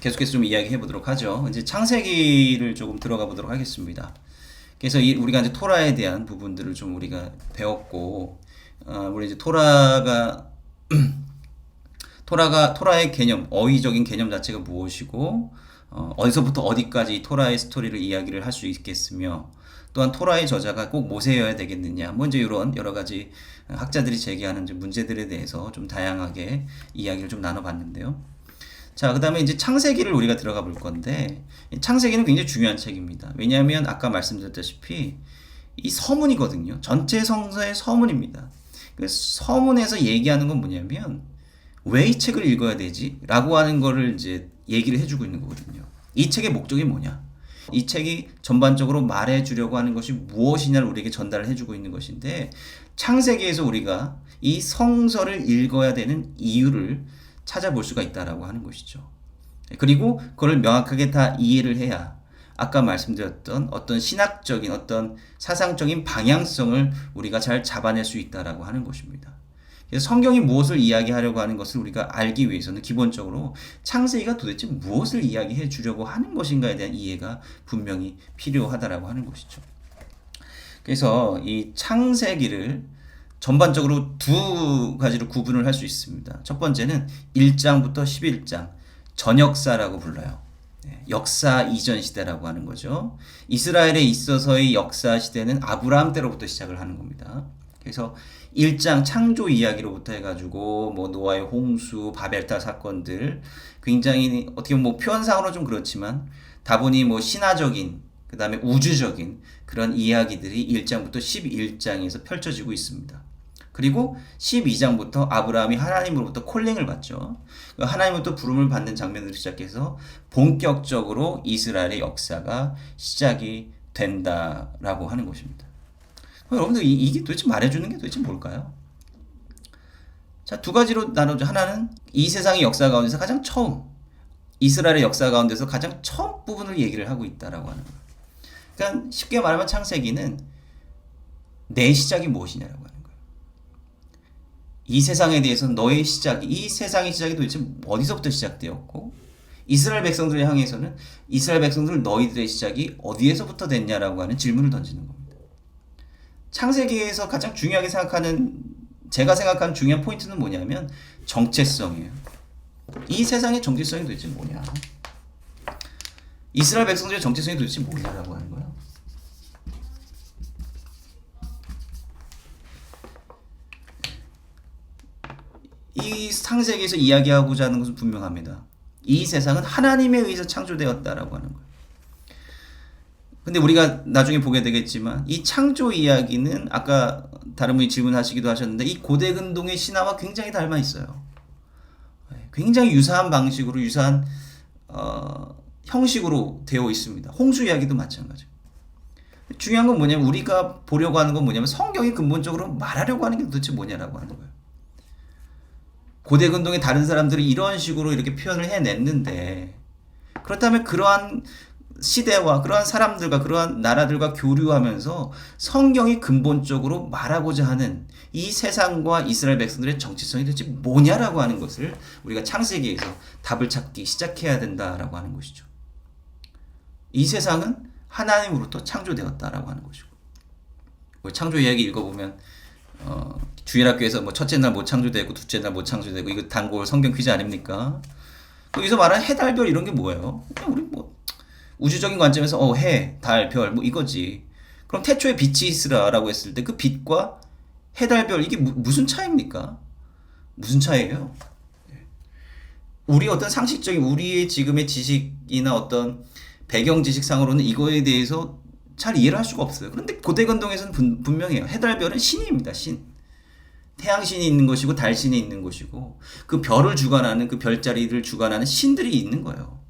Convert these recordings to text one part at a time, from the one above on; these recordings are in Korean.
계속해서 좀 이야기해 보도록 하죠. 이제 창세기를 조금 들어가 보도록 하겠습니다. 그래서 이, 우리가 이제 토라에 대한 부분들을 좀 우리가 배웠고, 어, 우리 이제 토라가 토라가 토라의 개념, 어휘적인 개념 자체가 무엇이고 어, 어디서부터 어디까지 토라의 스토리를 이야기를 할 수 있겠으며 또한 토라의 저자가 꼭 모세여야 되겠느냐 뭐 이제 이런 여러 가지 학자들이 제기하는 문제들에 대해서 좀 다양하게 이야기를 좀 나눠봤는데요. 자, 그 다음에 이제 창세기를 우리가 들어가 볼 건데, 이 창세기는 굉장히 중요한 책입니다. 왜냐하면 아까 말씀드렸다시피 이 서문이거든요. 전체 성서의 서문입니다. 그 서문에서 얘기하는 건 뭐냐면 왜 이 책을 읽어야 되지? 라고 하는 거를 이제 얘기를 해주고 있는 거거든요. 이 책의 목적이 뭐냐? 이 책이 전반적으로 말해주려고 하는 것이 무엇이냐를 우리에게 전달을 해주고 있는 것인데 창세기에서 우리가 이 성서를 읽어야 되는 이유를 찾아볼 수가 있다라고 하는 것이죠. 그리고 그걸 명확하게 다 이해를 해야 아까 말씀드렸던 어떤 신학적인 어떤 사상적인 방향성을 우리가 잘 잡아낼 수 있다라고 하는 것입니다. 그래서 성경이 무엇을 이야기하려고 하는 것을 우리가 알기 위해서는 기본적으로 창세기가 도대체 무엇을 이야기해 주려고 하는 것인가에 대한 이해가 분명히 필요하다라고 하는 것이죠. 그래서 이 창세기를 전반적으로 두 가지로 구분을 할 수 있습니다. 첫 번째는 1장부터 11장 전역사라고 불러요. 네, 역사 이전 시대라고 하는 거죠. 이스라엘에 있어서의 역사 시대는 아브라함 때로부터 시작을 하는 겁니다. 그래서 1장 창조 이야기로부터 해가지고 뭐 노아의 홍수, 바벨타 사건들 굉장히 어떻게 보면 뭐 표현상으로 좀 그렇지만 다분히 뭐 신화적인 그 다음에 우주적인 그런 이야기들이 1장부터 11장에서 펼쳐지고 있습니다. 그리고 12장부터 아브라함이 하나님으로부터 콜링을 받죠. 그 하나님으로부터 부름을 받는 장면으로 시작해서 본격적으로 이스라엘의 역사가 시작이 된다라고 하는 것입니다. 여러분들 이, 이게 도대체 말해주는 게 도대체 뭘까요? 자, 두 가지로 나누죠. 하나는 이 세상의 역사 가운데서 가장 처음, 이스라엘의 역사 가운데서 가장 처음 부분을 얘기를 하고 있다라고 하는 거예요. 그러니까 쉽게 말하면 창세기는 내 시작이 무엇이냐라고 하는. 이 세상에 대해서 너의 시작이, 이 세상의 시작이 도대체 어디서부터 시작되었고, 이스라엘 백성들을 향해서는 이스라엘 백성들 너희들의 시작이 어디에서부터 됐냐라고 하는 질문을 던지는 겁니다. 창세기에서 가장 중요하게 생각하는 제가 생각하는 중요한 포인트는 뭐냐면 정체성이에요. 이 세상의 정체성이 도대체 뭐냐? 이스라엘 백성들의 정체성이 도대체 뭐냐라고 하는 거예요. 이 창세기에서 이야기하고자 하는 것은 분명합니다. 이 세상은 하나님에 의해서 창조되었다라고 하는 거예요. 근데 우리가 나중에 보게 되겠지만 이 창조 이야기는 아까 다른 분이 질문하시기도 하셨는데 이 고대 근동의 신화와 굉장히 닮아 있어요. 굉장히 유사한 방식으로 유사한 어, 형식으로 되어 있습니다. 홍수 이야기도 마찬가지. 중요한 건 뭐냐면 우리가 보려고 하는 건 뭐냐면 성경이 근본적으로 말하려고 하는 게 도대체 뭐냐라고 하는 거예요. 고대 근동의 다른 사람들이 이런 식으로 이렇게 표현을 해냈는데 그렇다면 그러한 시대와 그러한 사람들과 그러한 나라들과 교류하면서 성경이 근본적으로 말하고자 하는 이 세상과 이스라엘 백성들의 정체성이 도대체 뭐냐라고 하는 것을 우리가 창세기에서 답을 찾기 시작해야 된다라고 하는 것이죠. 이 세상은 하나님으로부터 창조되었다라고 하는 것이고 뭐 창조 이야기 읽어보면 어, 주일학교에서 뭐 첫째 날 못 창조되고 둘째 날 못 창조되고 이거 단골 성경 퀴즈 아닙니까? 여기서 말하는 해달별 이런 게 뭐예요? 그냥 우리 뭐 우주적인 관점에서 어, 해, 달, 별, 뭐 이거지. 그럼 태초에 빛이 있으라라고 했을 때 그 빛과 해, 달, 별 이게 무, 무슨 차이입니까? 무슨 차이예요? 우리 어떤 상식적인 우리의 지금의 지식이나 어떤 배경 지식상으로는 이거에 대해서 잘 이해를 할 수가 없어요. 그런데 고대 건동에서는 분, 분명해요. 해, 달, 별은 신입니다. 신. 태양신이 있는 것이고 달신이 있는 것이고 그 별을 주관하는 그 별자리를 주관하는 신들이 있는 거예요.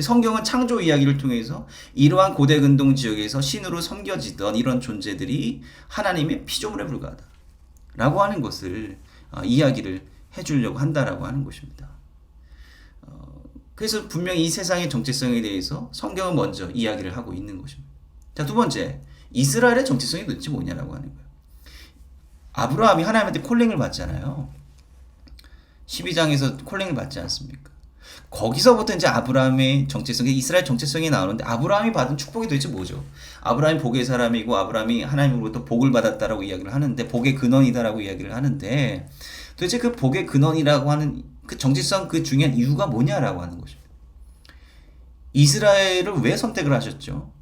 성경은 창조 이야기를 통해서 이러한 고대 근동 지역에서 신으로 섬겨지던 이런 존재들이 하나님의 피조물에 불과하다. 라고 하는 것을 어, 이야기를 해주려고 한다라고 하는 것입니다. 어, 그래서 분명히 이 세상의 정체성에 대해서 성경은 먼저 이야기를 하고 있는 것입니다. 자, 두 번째. 이스라엘의 정체성이 도대체 뭐냐라고 하는 거예요. 아브라함이 하나님한테 콜링을 받잖아요. 12장에서 콜링을 받지 않습니까? 거기서부터 이제 아브라함의 정체성이 이스라엘 정체성이 나오는데 아브라함이 받은 축복이 도대체 뭐죠? 아브라함이 복의 사람이고 아브라함이 하나님으로부터 복을 받았다라고 이야기를 하는데 복의 근원이다라고 이야기를 하는데 도대체 그 복의 근원이라고 하는 그 정체성 그 중요한 이유가 뭐냐라고 하는 것입니다. 이스라엘을 왜 선택을 하셨죠?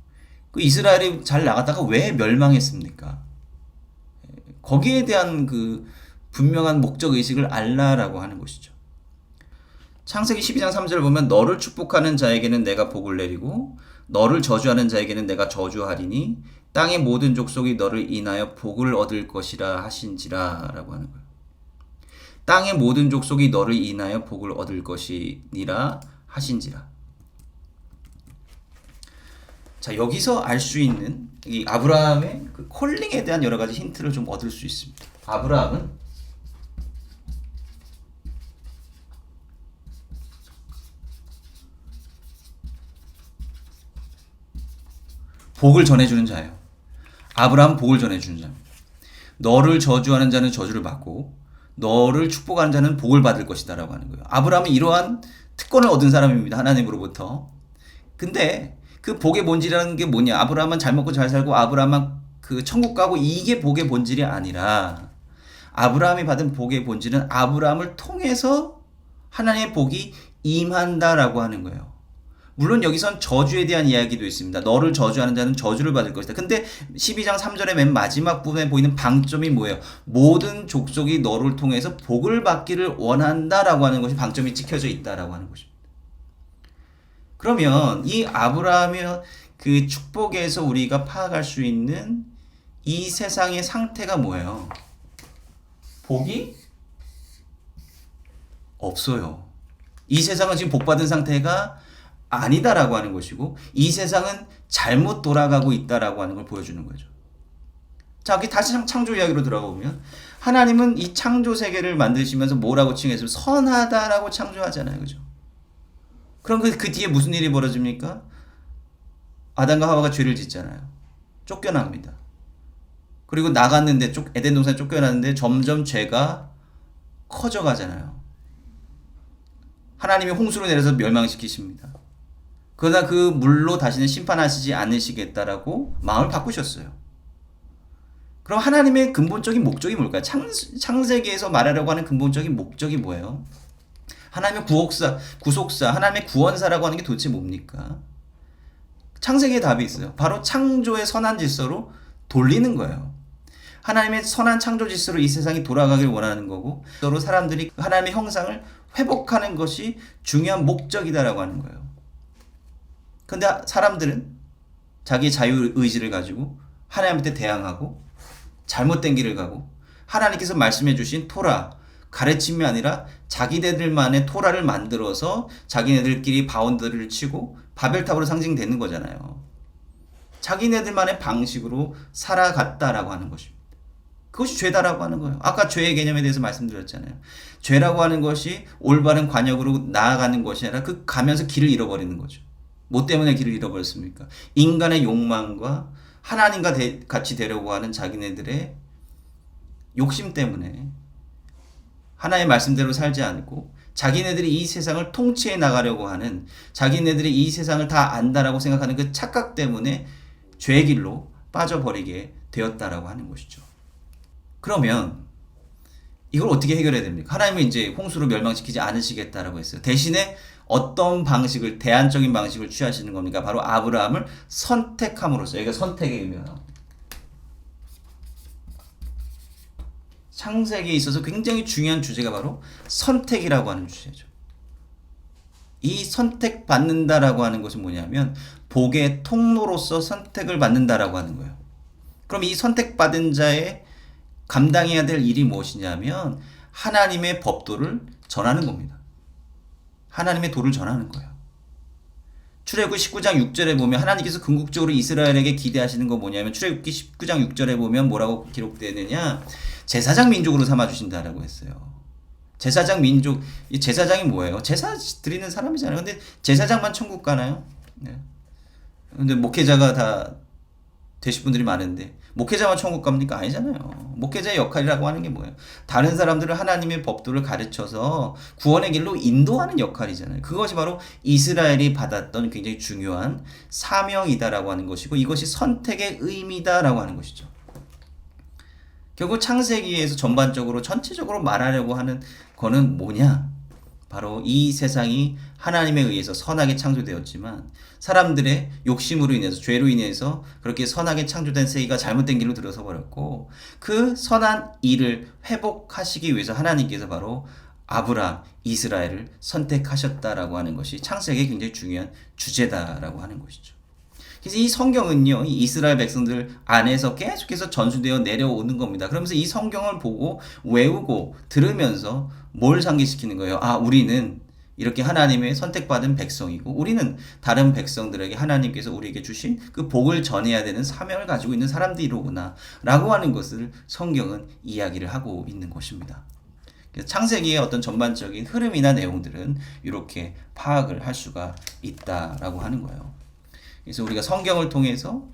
그 이스라엘이 잘 나갔다가 왜 멸망했습니까? 거기에 대한 그 분명한 목적 의식을 알라라고 하는 것이죠. 창세기 12장 3절을 보면 너를 축복하는 자에게는 내가 복을 내리고 너를 저주하는 자에게는 내가 저주하리니 땅의 모든 족속이 너를 인하여 복을 얻을 것이라 하신지라라고 하는 거예요. 땅의 모든 족속이 너를 인하여 복을 얻을 것이니라 하신지라. 자, 여기서 알 수 있는 이 아브라함의 그 콜링에 대한 여러 가지 힌트를 좀 얻을 수 있습니다. 아브라함은 복을 전해주는 자예요. 아브라함 복을 전해주는 자입니다. 너를 저주하는 자는 저주를 받고 너를 축복하는 자는 복을 받을 것이다 라고 하는 거예요. 아브라함은 이러한 특권을 얻은 사람입니다. 하나님으로부터. 근데 그 복의 본질이라는 게 뭐냐? 아브라함은 잘 먹고 잘 살고 아브라함은 그 천국 가고 이게 복의 본질이 아니라 아브라함이 받은 복의 본질은 아브라함을 통해서 하나님의 복이 임한다라고 하는 거예요. 물론 여기선 저주에 대한 이야기도 있습니다. 너를 저주하는 자는 저주를 받을 것이다. 근데 12장 3절의 맨 마지막 부분에 보이는 방점이 뭐예요? 모든 족속이 너를 통해서 복을 받기를 원한다라고 하는 것이 방점이 찍혀져 있다라고 하는 것입니다. 그러면 이 아브라함의 그 축복에서 우리가 파악할 수 있는 이 세상의 상태가 뭐예요? 복이 없어요. 이 세상은 지금 복받은 상태가 아니다라고 하는 것이고 이 세상은 잘못 돌아가고 있다라고 하는 걸 보여주는 거죠. 자, 여기 다시 창조 이야기로 들어가 보면 하나님은 이 창조 세계를 만드시면서 뭐라고 칭했으면 선하다라고 창조하잖아요. 그죠? 그럼 그, 그 뒤에 무슨 일이 벌어집니까? 아담과 하와가 죄를 짓잖아요. 쫓겨납니다. 그리고 나갔는데 쫓, 에덴 동산에 쫓겨났는데 점점 죄가 커져가잖아요. 하나님이 홍수로 내려서 멸망시키십니다. 그러나 그 물로 다시는 심판하시지 않으시겠다라고 마음을 바꾸셨어요. 그럼 하나님의 근본적인 목적이 뭘까요? 창, 창세기에서 말하려고 하는 근본적인 목적이 뭐예요? 하나님의 구속사, 구속사, 하나님의 구원사라고 하는 게 도대체 뭡니까? 창세기에 답이 있어요. 바로 창조의 선한 질서로 돌리는 거예요. 하나님의 선한 창조 질서로 이 세상이 돌아가길 원하는 거고, 서로 사람들이 하나님의 형상을 회복하는 것이 중요한 목적이다라고 하는 거예요. 근데 사람들은 자기 자유 의지를 가지고 하나님한테 대항하고 잘못된 길을 가고 하나님께서 말씀해 주신 토라 가르침이 아니라 자기네들만의 토라를 만들어서 자기네들끼리 바운드를 치고 바벨탑으로 상징되는 거잖아요. 자기네들만의 방식으로 살아갔다라고 하는 것입니다. 그것이 죄다라고 하는 거예요. 아까 죄의 개념에 대해서 말씀드렸잖아요. 죄라고 하는 것이 올바른 관역으로 나아가는 것이 아니라 그 가면서 길을 잃어버리는 거죠. 뭐 때문에 길을 잃어버렸습니까? 인간의 욕망과 하나님과 대, 같이 되려고 하는 자기네들의 욕심 때문에 하나의 말씀대로 살지 않고 자기네들이 이 세상을 통치해 나가려고 하는 자기네들이 이 세상을 다 안다라고 생각하는 그 착각 때문에 죄의 길로 빠져버리게 되었다라고 하는 것이죠. 그러면 이걸 어떻게 해결해야 됩니까? 하나님은 이제 홍수로 멸망시키지 않으시겠다라고 했어요. 대신에 어떤 방식을 대안적인 방식을 취하시는 겁니까? 바로 아브라함을 선택함으로써 여기가 선택의 의미가 창세기에 있어서 굉장히 중요한 주제가 바로 선택이라고 하는 주제죠. 이 선택받는다라고 하는 것은 뭐냐면 복의 통로로서 선택을 받는다라고 하는 거예요. 그럼 이 선택받은 자의 감당해야 될 일이 무엇이냐면 하나님의 법도를 전하는 겁니다. 하나님의 도를 전하는 거예요. 출애굽 19장 6절에 보면 하나님께서 궁극적으로 이스라엘에게 기대하시는 거 뭐냐면 출애굽기 19장 6절에 보면 뭐라고 기록되느냐 제사장 민족으로 삼아 주신다라고 했어요. 제사장 민족 이 제사장이 뭐예요? 제사 드리는 사람이잖아요. 근데 제사장만 천국 가나요? 네. 근데 목회자가 다 되실 분들이 많은데 목회자만 천국 갑니까? 아니잖아요. 목회자의 역할이라고 하는 게 뭐예요? 다른 사람들을 하나님의 법도를 가르쳐서 구원의 길로 인도하는 역할이잖아요. 그것이 바로 이스라엘이 받았던 굉장히 중요한 사명이다라고 하는 것이고 이것이 선택의 의미다라고 하는 것이죠. 결국 창세기에서 전반적으로 전체적으로 말하려고 하는 거는 뭐냐? 바로 이 세상이 하나님에 의해서 선하게 창조되었지만 사람들의 욕심으로 인해서 죄로 인해서 그렇게 선하게 창조된 세계가 잘못된 길로 들어서 버렸고 그 선한 일을 회복하시기 위해서 하나님께서 바로 아브라함, 이스라엘을 선택하셨다라고 하는 것이 창세기의 굉장히 중요한 주제다라고 하는 것이죠. 그래서 이 성경은요, 이 이스라엘 백성들 안에서 계속해서 전수되어 내려오는 겁니다. 그러면서 이 성경을 보고 외우고 들으면서 뭘 상기시키는 거예요? 아, 우리는 이렇게 하나님의 선택받은 백성이고, 우리는 다른 백성들에게 하나님께서 우리에게 주신 그 복을 전해야 되는 사명을 가지고 있는 사람들이로구나. 라고 하는 것을 성경은 이야기를 하고 있는 것입니다. 창세기의 어떤 전반적인 흐름이나 내용들은 이렇게 파악을 할 수가 있다라고 하는 거예요. 그래서 우리가 성경을 통해서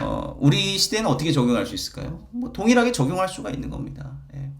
어, 우리 시대는 어떻게 적용할 수 있을까요? 뭐 동일하게 적용할 수가 있는 겁니다. 예.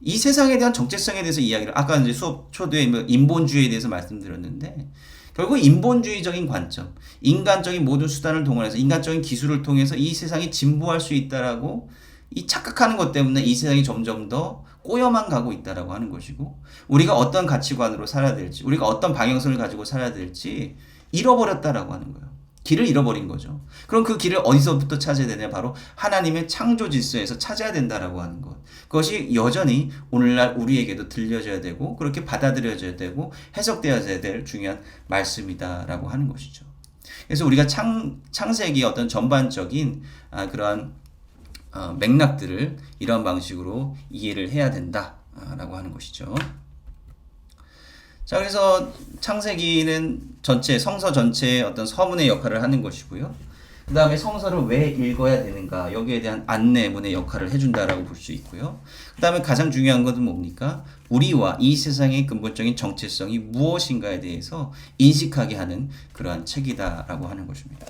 이 세상에 대한 정체성에 대해서 이야기를 아까 이제 수업 초대에 뭐 인본주의에 대해서 말씀드렸는데 결국 인본주의적인 관점, 인간적인 모든 수단을 동원해서 인간적인 기술을 통해서 이 세상이 진보할 수 있다라고 이 착각하는 것 때문에 이 세상이 점점 더 꼬여만 가고 있다라고 하는 것이고 우리가 어떤 가치관으로 살아야 될지 우리가 어떤 방향성을 가지고 살아야 될지 잃어버렸다라고 하는 거예요. 길을 잃어버린 거죠. 그럼 그 길을 어디서부터 찾아야 되냐? 바로 하나님의 창조 질서에서 찾아야 된다라고 하는 것. 그것이 여전히 오늘날 우리에게도 들려져야 되고 그렇게 받아들여져야 되고 해석되어야 될 중요한 말씀이다라고 하는 것이죠. 그래서 우리가 창 창세기 어떤 전반적인 아, 그러한 어, 맥락들을 이런 방식으로 이해를 해야 된다라고 하는 것이죠. 자, 그래서 창세기는 전체 성서 전체의 어떤 서문의 역할을 하는 것이고요. 그 다음에 성서를 왜 읽어야 되는가 여기에 대한 안내문의 역할을 해준다라고 볼 수 있고요. 그 다음에 가장 중요한 것은 뭡니까? 우리와 이 세상의 근본적인 정체성이 무엇인가에 대해서 인식하게 하는 그러한 책이다라고 하는 것입니다.